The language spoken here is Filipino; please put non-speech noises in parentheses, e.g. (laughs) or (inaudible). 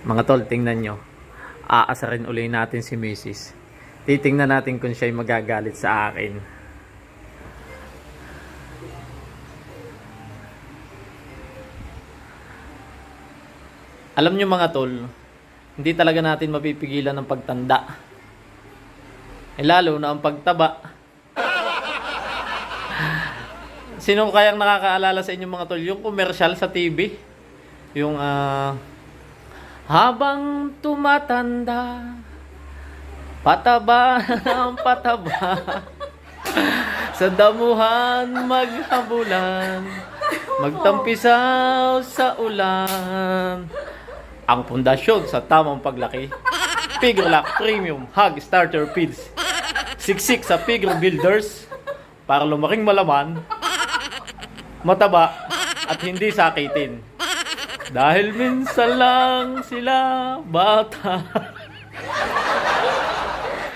Mga tol, tingnan nyo. Aasarin uli natin si Mrs. Titingnan natin kung siya'y magagalit sa akin. Alam nyo mga tol, hindi talaga natin mapipigilan ng pagtanda. Eh lalo na ang pagtaba. Sino kayang nakakaalala sa inyo mga tol? Yung commercial sa TV? Yung ah... habang tumatanda, pataba (laughs) ang pataba. sa damuhan maghabulan, magtampisaw sa ulan. Ang pundasyon sa tamang paglaki. Pigrolac Premium Hog Starter Feeds. Siksik sa Pigro Builders para lumaking malaman, mataba at hindi sakitin. Dahil minsan lang sila bata.